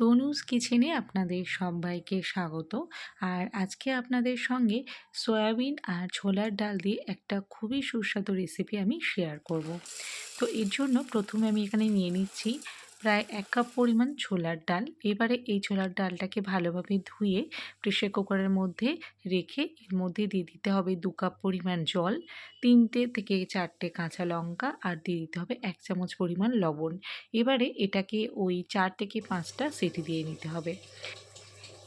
তনুজ কিচেনে আপনাদের সবাইকে স্বাগত আর আজকে আপনাদের সঙ্গে সয়াবিন আর ছোলার ডাল দিয়ে একটা খুবই সুস্বাদু রেসিপি আমি শেয়ার করব। তো এর জন্য প্রথমে আমি এখানে নিয়ে নিচ্ছি প্রায় এক কাপ পরিমাণ ছোলার ডাল। এবারে এই ছোলার ডালটাকে ভালোভাবে ধুয়ে প্রেশার কুকারের মধ্যে রেখে এর মধ্যে দিয়ে দিতে হবে দু কাপ পরিমাণ জল, তিনটে থেকে চারটে কাঁচা লঙ্কা আর দিয়ে দিতে হবে এক চামচ পরিমাণ লবণ। এবারে এটাকে ওই চার থেকে পাঁচটা সিটি দিয়ে নিতে হবে।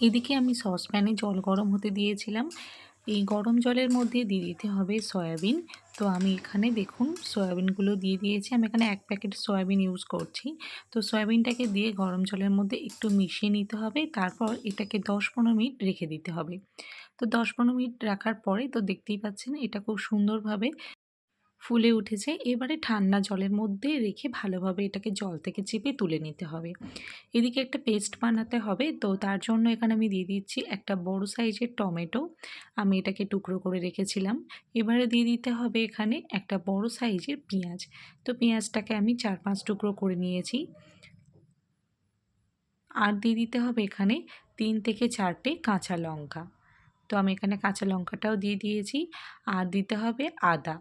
এদিকে আমি সসপ্যানে জল গরম হতে দিয়েছিলাম। এই গরম জলের মধ্যে দিয়ে দিতে হবে সয়াবিন। তো আমি এখানে দেখুন সয়াবিনগুলো দিয়ে দিয়েছি। আমি এখানে এক প্যাকেট সয়াবিন ইউজ করছি। তো সয়াবিনটাকে দিয়ে গরম জলের মধ্যে একটু মিশিয়ে নিতে হবে। তারপর এটাকে দশ পনেরো মিনিট রেখে দিতে হবে। তো দশ পনেরো মিনিট রাখার পরে তো দেখতেই পাচ্ছেন এটা খুব সুন্দরভাবে ফুলে উঠেছে, এবারে ঠান্ডা জলের মধ্যে রেখে ভালোভাবে এটাকে জল থেকে চেপে তুলে নিতে হবে। এদিকে একটা পেস্ট বানাতে হবে, তো তার জন্য এখানে আমি দিয়ে দিচ্ছি একটা বড় সাইজের টমেটো। আমি এটাকে টুকরো করে রেখেছিলাম। এবারে দিয়ে দিতে হবে এখানে একটা বড় সাইজের পেঁয়াজ। তো পেঁয়াজটাকে আমি চার পাঁচ টুকরো করে নিয়েছি। আর দিয়ে দিতে হবে এখানে তিন থেকে চারটে কাঁচা লঙ্কা। তো আমি এখানে কাঁচা লঙ্কাটাও দিয়ে দিয়েছি। আর দিতে হবে আদা।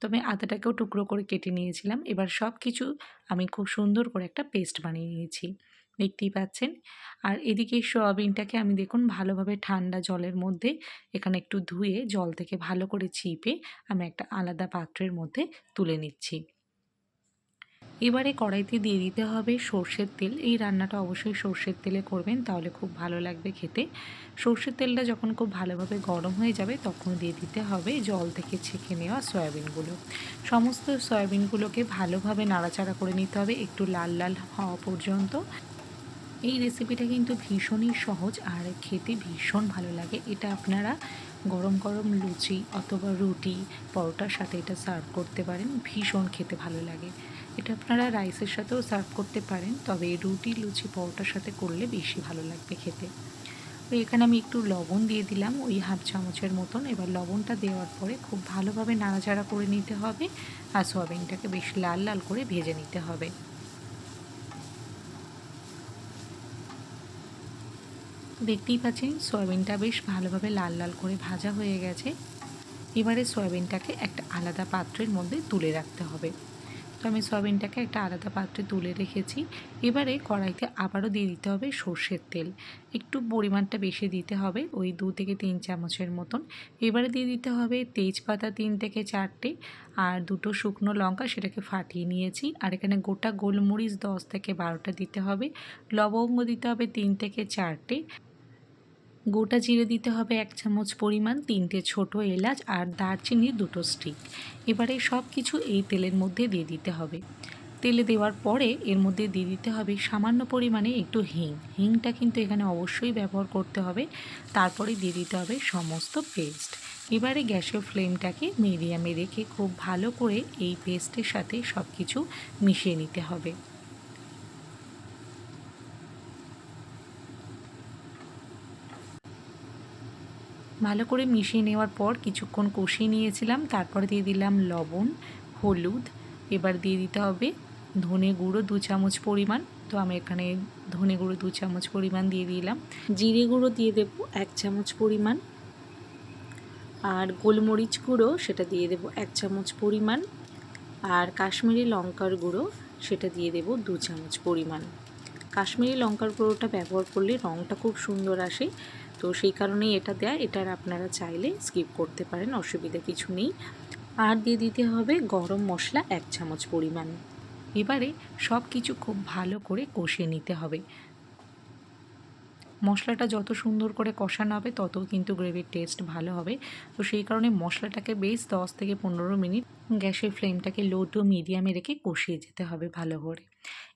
তো আমি আদাটাকেও টুকরো করে কেটে নিয়েছিলাম। এবার সব কিছু আমি খুব সুন্দর করে একটা পেস্ট বানিয়ে নিয়েছি। দেখতেই পাচ্ছেন? আর এদিকে সোয়াবিনটাকে আমি দেখুন ভালোভাবে ঠান্ডা জলের মধ্যে এখানে একটু ধুয়ে জল থেকে ভালো করে চিপে আমি একটা আলাদা পাত্রের মধ্যে তুলে নিচ্ছি। এবারে কড়াইতে দিয়ে দিতে হবে সর্ষের তেল। এই রান্নাটা অবশ্যই সর্ষের তেলে করবেন, তাহলে খুব ভালো লাগবে খেতে। সর্ষের তেলটা যখন খুব ভালোভাবে গরম হয়ে যাবে, তখন দিয়ে দিতে হবে জল থেকে ছেঁকে নেওয়া সয়াবিনগুলো। সমস্ত সয়াবিনগুলোকে ভালোভাবে নাড়াচাড়া করে নিতে হবে, একটু লাল লাল হওয়া পর্যন্ত। এই রেসিপিটা কিন্তু ভীষণই সহজ আর খেতে ভীষণ ভালো লাগে। এটা আপনারা গরম গরম লুচি অথবা রুটি, পরোটার সাথে এটা সার্ভ করতে পারেন, ভীষণ খেতে ভালো লাগে। এটা আপনারা রাইসের সাথেও সার্ভ করতে পারেন, তবে রুটি, লুচি, পরোটার সাথে করলে বেশি ভালো লাগবে খেতে। তো এখানে আমি একটু লবণ দিয়ে দিলাম, ওই হাফ চামচের মতন। এবার লবণটা দেওয়ার পরে খুব ভালোভাবে নাড়াচাড়া করে নিতে হবে আর সোয়াবিনটাকে বেশ লাল লাল করে ভেজে নিতে হবে। দেখতেই পাচ্ছেন, সয়াবিনটা বেশ ভালোভাবে লাল লাল করে ভাজা হয়ে গেছে। এবারে সয়াবিনটাকে একটা আলাদা পাত্রের মধ্যে তুলে রাখতে হবে। তো আমি সয়াবিনটাকে একটা আলাদা পাত্রে তুলে রেখেছি। এবারে কড়াইতে আবারও দিয়ে দিতে হবে সর্ষের তেল। একটু পরিমাণটা বেশি দিতে হবে, ওই দু থেকে তিন চামচের মতন। এবারে দিয়ে দিতে হবে তেজপাতা তিন থেকে চারটে আর দুটো শুকনো লঙ্কা সেটাকে ফাটিয়ে নিয়েছি। আর এখানে গোটা গোলমরিচ দশ থেকে বারোটা দিতে হবে। লবঙ্গ দিতে হবে তিন থেকে চারটে। গোটা জিরে দিতে হবে এক চামচ পরিমাণ, তিনটে ছোট এলাচ আর দারচিনি দুটো স্টিক। এবারে সব কিছু এই তেলের মধ্যে দিয়ে দিতে হবে। তেলে দেওয়ার পরে এর মধ্যে দিয়ে দিতে হবে সামান্য পরিমাণে একটু হিং। হিংটা কিন্তু এখানে অবশ্যই ব্যবহার করতে হবে। তারপরে দিয়ে দিতে হবে সমস্ত পেস্ট। এবারে গ্যাসের ফ্লেমটাকে মিডিয়ামে রেখে খুব ভালো করে এই পেস্টের সাথে সব কিছু মিশিয়ে নিতে হবে। ভালো করে মিশিয়ে নেওয়ার পর কিছুক্ষণ কষিয়ে নিয়েছিলাম। তারপরে দিয়ে দিলাম লবণ, হলুদ, এবার দিয়ে দিতে হবে ধনে গুঁড়ো দু চামচ পরিমাণ। তো আমি এখানে ধনে গুঁড়ো দু চামচ পরিমাণ দিয়ে দিলাম। জিরে গুঁড়ো দিয়ে দেব এক চামচ পরিমাণ। আর গোলমরিচ গুঁড়ো সেটা দিয়ে দেব এক চামচ পরিমাণ। আর কাশ্মীরি লঙ্কার গুঁড়ো সেটা দিয়ে দেব দু চামচ পরিমাণ। কাশ্মীরি লঙ্কার গুঁড়োটা ব্যবহার করলে রঙটা খুব সুন্দর আসে। তো সেই কারণেই এটা দেয়া এটার আপনারা চাইলে স্কিপ করতে পারেন, অসুবিধা কিছু নেই। আর দিয়ে দিতে হবে গরম মশলা এক চামচ পরিমাণ। এবারে সব কিছু খুব ভালো করে কষিয়ে নিতে হবে। মশলাটা যত সুন্দর করে কষানো হবে, তত কিন্তু গ্রেভির টেস্ট ভালো হবে। তো সেই কারণে মশলাটাকে বেশ দশ থেকে পনেরো মিনিট গ্যাসের ফ্লেমটাকে লো টু মিডিয়ামে রেখে কষিয়ে যেতে হবে ভালো করে।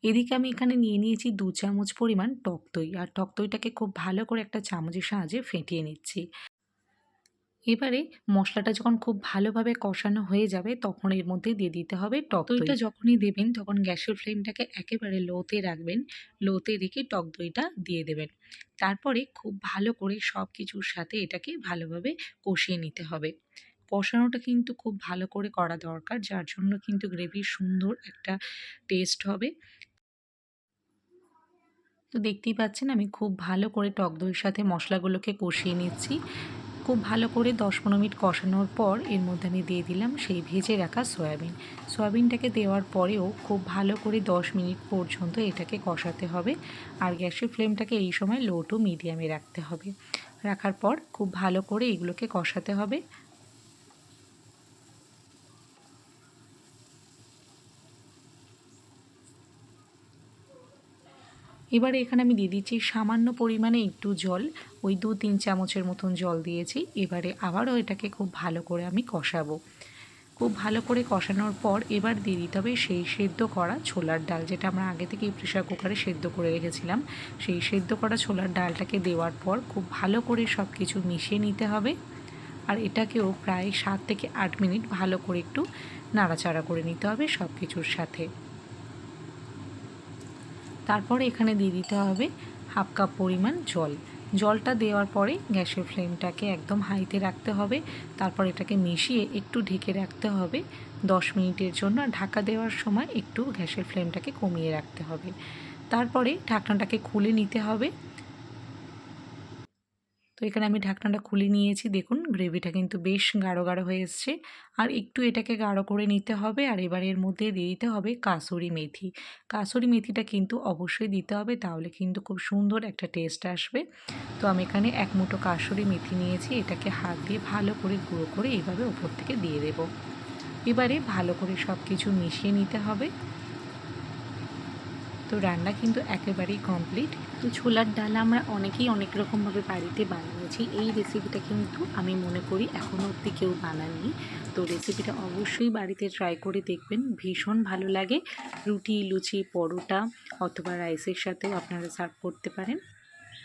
এদিকে আমি এখানে নিয়ে নিয়েছি দু চামচ পরিমাণ টক দই। আর টক দইটাকে খুব ভালো করে একটা চামচের সাহায্যে ফেটিয়ে নিচ্ছি। এবারে মশলাটা যখন খুব ভালোভাবে কষানো হয়ে যাবে, তখন এর মধ্যে দিয়ে দিতে হবে টক দইটা। যখনই দেবেন, তখন গ্যাসের ফ্লেমটাকে একেবারে লোতে রাখবেন। লোতে রেখে টক দইটা দিয়ে দেবেন। তারপরে খুব ভালো করে সব কিছুর সাথে এটাকে ভালোভাবে কষিয়ে নিতে হবে। কষানোটা কিন্তু খুব ভালো করে করা দরকার, যার জন্য কিন্তু গ্রেভির সুন্দর একটা টেস্ট হবে। তো দেখতেই পাচ্ছেন, আমি খুব ভালো করে টক দইয়ের সাথে মশলাগুলোকে কষিয়ে নিচ্ছি। খুব ভালো করে দশ পনেরো মিনিট কষানোর পর এর মধ্যে আমি দিয়ে দিলাম সেই ভেজে রাখা সয়াবিন। সয়াবিনটাকে দেওয়ার পরেও খুব ভালো করে দশ মিনিট পর্যন্ত এটাকে কষাতে হবে আর গ্যাসের ফ্লেমটাকে এই সময় লো টু মিডিয়ামে রাখতে হবে। রাখার পর খুব ভালো করে এগুলোকে কষাতে হবে। এবারে এখানে আমি দিয়ে দিচ্ছি সামান্য পরিমাণে একটু জল। ওই দু তিন চামচের মতন জল দিয়েছি। এবারে আবারও এটাকে খুব ভালো করে আমি কষাবো। খুব ভালো করে কষানোর পর এবার দিয়ে দিতে হবে সেই সেদ্ধ করা ছোলার ডাল, যেটা আমরা আগে থেকেই প্রেশার কুকারে সেদ্ধ করে রেখেছিলাম। সেই সেদ্ধ করা ছোলার ডালটাকে দেওয়ার পর খুব ভালো করে সব কিছু মিশিয়ে নিতে হবে। আর এটাকেও প্রায় সাত থেকে আট মিনিট ভালো করে একটু নাড়াচাড়া করে নিতে হবে সব কিছুর সাথে। তারপরে এখানে দিয়ে দিতে হবে হাফ কাপ পরিমাণ জল। জলটা দেওয়ার পরে গ্যাসের ফ্লেমটাকে একদম হাইতে রাখতে হবে। তারপর এটাকে মিশিয়ে একটু ঢেকে রাখতে হবে। দশ মিনিটের জন্য ঢাকা দেওয়ার সময় একটু গ্যাসের ফ্লেমটাকে কমিয়ে রাখতে হবে। তারপরে ঢাকনাটাকে খুলে নিতে হবে। এখানে আমি ঢাকনাটা খুলে নিয়েছি। দেখুন, গ্রেভিটা কিন্তু বেশ গাঢ় গাঢ় হয়ে এসছে। আর একটু এটাকে গাঢ় করে নিতে হবে। আর এবার এর মধ্যে দিয়ে দিতে হবে কাসুরি মেথি। কাসুরি মেথিটা কিন্তু অবশ্যই দিতে হবে, তাহলে কিন্তু খুব সুন্দর একটা টেস্ট আসবে। তো আমি এখানে এক মুঠো কাসুরি মেথি নিয়েছি। এটাকে হাত দিয়ে ভালো করে গুঁড়ো করে এইভাবে ওপর থেকে দিয়ে দেব। এবারে ভালো করে সব কিছু মিশিয়ে নিতে হবে। তো রান্না কিন্তু একেবারেই কমপ্লিট তো ছোলার ডাল আমরা অনেকেই অনেক রকমভাবে বাড়িতে বানিয়েছি। এই রেসিপিটা কিন্তু আমি মনে করি এখনও অবধি কেউ বানাননি। তো রেসিপিটা অবশ্যই বাড়িতে ট্রাই করে দেখবেন। ভীষণ ভালো লাগে। রুটি, লুচি, পরোটা অথবা রাইসের সাথেও আপনারা সার্ভ করতে পারেন।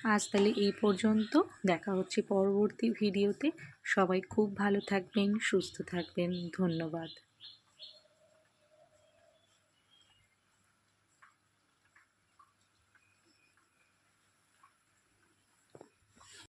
আজ তাহলে এই পর্যন্ত। দেখা হচ্ছে পরবর্তী ভিডিওতে সবাই খুব ভালো থাকবেন, সুস্থ থাকবেন। ধন্যবাদ।